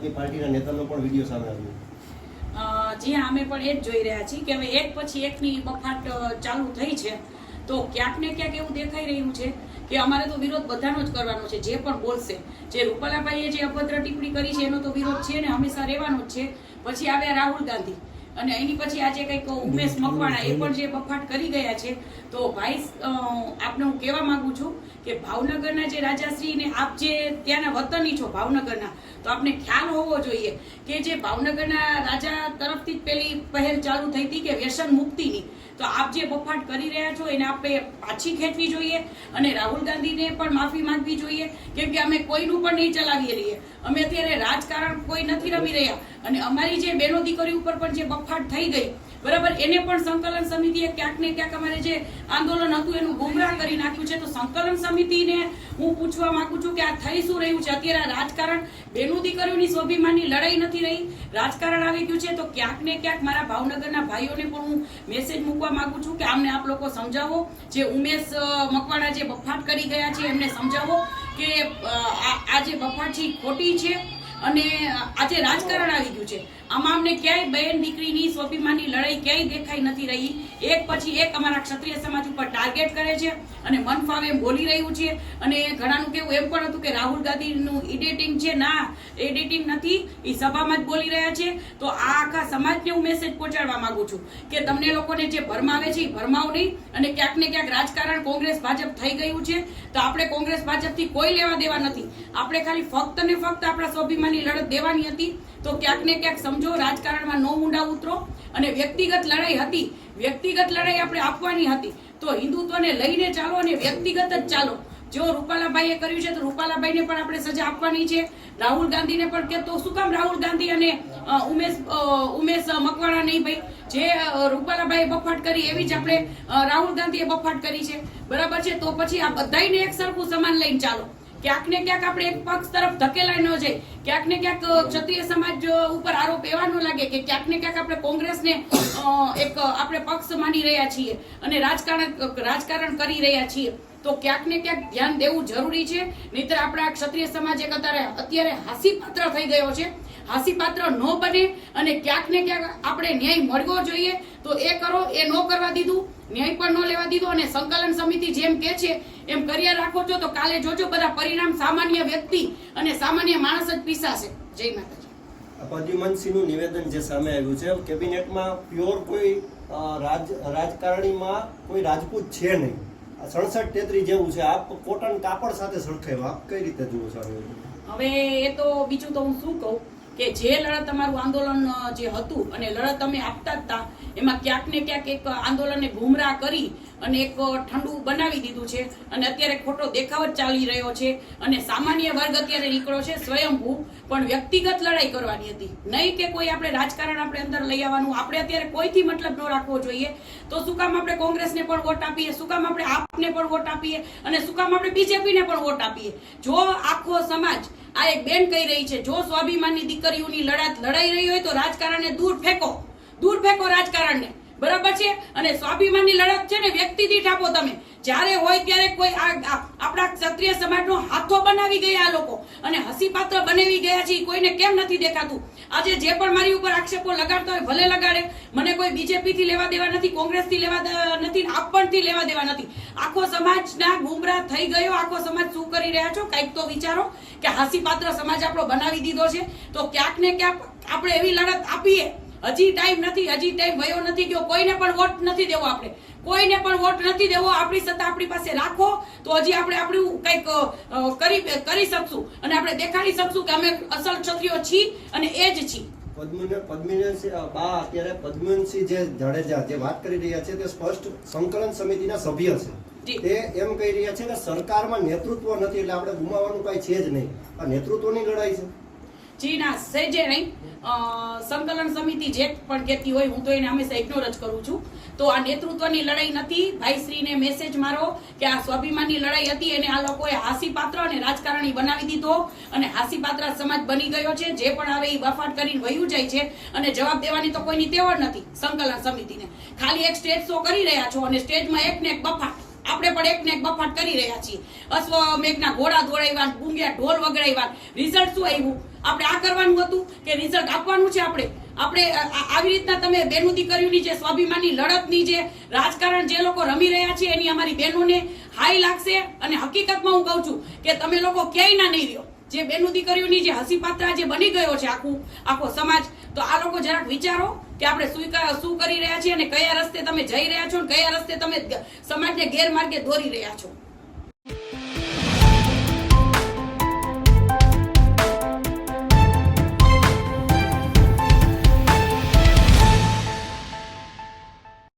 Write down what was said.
આદમી પાર્ટીના નેતાનો પણ વીડિયો સામે આવ્યો. જી અમે પણ એ જ જોઈ રહ્યા છીએ કે હવે એક પછી એકની બફાટ ચાલુ થઈ છે. તો ક્યાંક ને ક્યાંક એવું દેખાઈ રહ્યું છે કે અમારે તો વિરોધ બધાનો જ કરવાનો છે, જે પણ બોલશે. જે રૂપાલાભાઈએ જે અભદ્ર ટિપ્પણી કરી છે, એનો તો વિરોધ છે ને, હંમેશા રહેવાનો જ છે. પછી આવ્યા રાહુલ ગાંધી. અને એની પછી આજે કંઈક ઉમેશ મકવાણા એ પણ જે બફાટ કરી ગયા છે તો ભાઈ આપને હું કહેવા માંગુ છું કે ભાવનગરના જે રાજાશ્રી ને આપ જે ત્યાંના વતની છો ભાવનગરના તો આપને ખ્યાલ હોવો જોઈએ કે જે ભાવનગરના રાજા તરફથી જ પેલી પહેલ ચાલુ થઈ હતી કે વ્યસન મુક્તિની તો આપ જે બફાટ કરી રહ્યા છો એને આપણે પાછી ખેંચવી જોઈએ અને રાહુલ ગાંધીને પણ માફી માંગવી જોઈએ કેમ કે અમે કોઈનું પણ નહીં ચલાવી રહીએ. અમે અત્યારે રાજકારણ કોઈ નથી રમી રહ્યા અને અમારી જે બહેનો દીકરી ઉપર પણ જે બફાટ થઈ ગઈ. બરાબર? એને પણ સંકલન સમિતિએ ક્યાંક ને ક્યાંક અમારે જે આંદોલન હતું એનું ગુમરાહ કરી નાખ્યું છે. તો સંકલન સમિતિને હું પૂછવા માંગુ છું કે આ થઈ શું રહ્યું છે? અત્યારે રાજકારણ બેનું દીકરીઓની સ્વાભિમાનની લડાઈ નથી રહી. રાજકારણ આવી ગયું છે. તો ક્યાંક ને ક્યાંક મારા ભાવનગરના ભાઈઓને પણ હું મેસેજ મૂકવા માંગુ છું કે આમને આપ લોકો સમજાવો. જે ઉમેશ મકવાડા જે બફાટ કરી ગયા છે, એમને સમજાવો કે આ જે બફાટ છે ખોટી છે અને આજે રાજકારણ આવી ગયું છે. આમાં અમને ક્યાંય બહેન દીકરીની સ્વાભિમાનની લડાઈ ક્યાંય દેખાઈ નથી રહી. એક પછી એક અમારા ક્ષત્રિય સમાજ ઉપર ટાર્ગેટ કરે છે અને મન ફાવે બોલી રહ્યું છે. અને ઘણાનું કેવું એમ પણ હતું કે રાહુલ ગાંધીનું એડિટિંગ છે. ના એડિટિંગ નથી. એ સભામાં જ બોલી રહ્યા છે. તો આ આખા સમાજને હું મેસેજ પહોંચાડવા માંગુ છું કે તમને લોકોને જે ભરમાવે છે એ ભરમાવ નહીં. અને ક્યાંક ને ક્યાંક રાજકારણ કોંગ્રેસ ભાજપ થઈ ગયું છે. તો આપણે કોંગ્રેસ ભાજપથી કોઈ લેવા દેવા નથી. આપણે ખાલી ફક્ત ને ફક્ત આપણા સ્વાભિમાનની લડત દેવાની હતી, તો ક્યાંક ને ક્યાંક સમજો રાજકારણમાં નો ઊંડા ઉતરો અને વ્યક્તિગત લડાઈ હતી, વ્યક્તિગત લડાઈ આપણે આપવાની હતી, તો હિન્દુત્વને લઈને ચાલો અને વ્યક્તિગત જ ચાલો. જો રૂપાલાભાઈએ કર્યું છે, તો રૂપાલાભાઈને પણ આપણે સજા આપવાની છે. રાહુલ ગાંધીને પણ કે તો શું કામ રાહુલ ગાંધી અને ઉમેશ ઉમેશ મકવાણા નહીં ભાઈ? જે રૂપાલાભાઈ બફાટ કરી, એવી જ આપણે રાહુલ ગાંધીએ બફાટ કરી છે. બરાબર છે? તો પછી આ બધાયને એક સરખું સમાન લઈને ચાલો. ક્યાંક ને ક્યાંક આપણે એક પક્ષ તરફ ધકેલાઈ ન જાય ક્યાંક ને ક્યાંક ક્ષત્રિય સમાજ ઉપર આરોપ એવા ન લાગે કે ક્યાંક ને ક્યાંક આપણે કોંગ્રેસને એક આપણે પક્ષ માની રહ્યા છીએ અને રાજકારણ રાજકારણ કરી રહ્યા છીએ. તો ક્યાંક ને ક્યાંક ધ્યાન દેવું જરૂરી છે. નહીતર આપણા ક્ષત્રિય સમાજ એક અત્યારે અત્યારે હાસ્યપાત્ર થઈ ગયો છે. હાસ્યપાત્ર ન બને અને ક્યાંક ને ક્યાંક આપણે ન્યાય મળવો જોઈએ. તો એ કરો, એ ન કરવા દીધું. ન્યાય પણ ન લેવા દીધો અને સંકલન સમિતિ જેમ કે છે એમ કર્યા રાખો છો તો કાલે જોજો બધા પરિણામ સામાન્ય વ્યક્તિ અને સામાન્ય માણસ જ પીસાશે. જય માતાજી. પ્રદ્યુમનસિંહનું નિવેદન જે સામે આવ્યું છે કેબિનેટમાં પ્યોર કોઈ રાજ રાજકારણીમાં કોઈ રાજપૂત છે નહીં. આ સડસઠ તેત્રી જેવું છે આપ કોટન કાપડ સાથે સરખાવ્યું આપ કઈ રીતે જુઓ છો હવે એ તો બીજું તો હું શું કહું? કે જે લડત તમારું આંદોલન જે હતું અને લડત તમે આપતા હતા એમાં ક્યાંક ને ક્યાંક એક આંદોલનને ગુમરાહ કરી અને એક ઠંડુ બનાવી દીધું છે અને અત્યારે ખોટો દેખાવ જ ચાલી રહ્યો છે અને સામાન્ય વર્ગ અત્યારે નીકળ્યો છે સ્વયંભૂ, પણ વ્યક્તિગત લડાઈ કરવાની હતી. નહીં કે કોઈ આપણે રાજકારણ આપણે અંદર લઈ આવવાનું. આપણે અત્યારે કોઈથી મતલબ ન રાખવો જોઈએ. તો શું કામ આપણે કોંગ્રેસને પણ વોટ આપીએ? શું કામ આપણે આપને પણ વોટ આપીએ? અને શું કામ આપણે બીજેપીને પણ વોટ આપીએ? જો આખો સમાજ આ એક બેન કહી રહી છે, જો સ્વાભિમાનની દીકરીઓની લડાત લડાઈ રહી હોય તો રાજકારણને દૂર ફેંકો દૂર ફેંકો રાજકારણને. બરાબર છે? અને સ્વાભિમાનની લડત છે ને વ્યક્તિ દીઠ આપો તમે. જ્યારે હોય ત્યારે કોઈ આ આપણા ક્ષત્રિય સમાજનો હાથો બનાવી ગયા આ લોકો. અને હસીપાત્ર બનાવી ગયા છે કોઈને કેમ નથી દેખાતું? આજે જે પણ મારી ઉપર આક્ષેપો લગાડતા હોય, ભલે લગાડે, મને કોઈ બીજેપી થી લેવા દેવા નથી કોંગ્રેસથી લેવા નથી ને આપ પણ થી લેવા દેવા નથી. આખો સમાજના ગુમરાહ થઈ ગયો, આખો સમાજ શું કરી રહ્યા છો? કંઈક તો વિચારો કે હસીપાત્ર સમાજ આપણો બનાવી દીધો છે. તો ક્યાંક ને ક્યાંક આપણે એવી લડત આપીએ. હજી ટાઈમ નથી, હજી ટાઈમ વયો નથી ગયો, કોઈને પણ વોટ નથી દેવો આપણે. કોઈને પણ વોટ નથી દેવો આપણી સત્તા આપણી પાસે રાખો તો હજી આપણે આપણું કંઈક કરી કરી શકશું. અને આપણે દેખાડી શકશું કે અમે અસલ ક્ષત્રિયો છીએ અને એ જ છીએ. પદ્મને- પદ્મિનીસિંહ બા અત્યારે પદ્મનસિંહ જે જાડેજા જે વાત કરી રહ્યા છે તે સ્પષ્ટ સંકલન સમિતિના સભ્ય છે. તે એમ કહી રહ્યા છે કે સરકારમાં નેતૃત્વ નથી એટલે આપણે ગુમાવવાનું કઈ છે જ નહીં. આ નેતૃત્વની લડાઈ છે. જી ના સેજે નહીં સંકલન સમિતિ જે પણ કહેતી હોય હું તો એને હંમેશા ઇગ્નોર જ કરું છું. તો આ નેતૃત્વની લડાઈ નથી. ભાઈશ્રીને મેસેજ મારો કે આ સ્વાભિમાનની લડાઈ હતી, એને આ લોકોએ હાસીપાત્ર અને રાજકારણી બનાવી દીધો અને હાસીપાત્ર સમાજ બની ગયો છે. જે પણ આવે એ બફાટ કરીને વયું જાય છે અને જવાબ દેવાની તો કોઈની તેવડ નથી સંકલન સમિતિને. ખાલી એક સ્ટેજ શો કરી રહ્યા છો અને સ્ટેજમાં એક ને એક બફાટ. આપણે પણ એક ને એક બફાટ કરી રહ્યા છીએ. અશ્વમેઘના ઘોડા દોડાવ્યા, ગુંગ્યા, ઢોલ વગડાવ્યા. રિઝલ્ટ શું આવ્યું? આપણે આ કરવાનું હતું કે રિઝલ્ટ આપવાનું છે આપણે? આપણે આવી રીતના તમે બેનું દીકરીઓની જે સ્વાભિમાનની લડતની જે રાજકારણ જે લોકો રમી રહ્યા છે, એની અમારી બહેનોને હાઈ લાગશે અને હકીકતમાં હું કહું છું કે તમે લોકો ક્યાંય ના નહીં રહ્યો. જે બેનું દીકરીઓની જે હસીપાત્રા જે બની ગયો છે આખું, આખો સમાજ, તો આ લોકો જરાક વિચારો. કે આપણે શું કરી રહ્યા છીએ અને કયા રસ્તે તમે જઈ રહ્યા છો અને કયા રસ્તે તમે સમાજને ગેરમાર્ગે દોરી રહ્યા છો?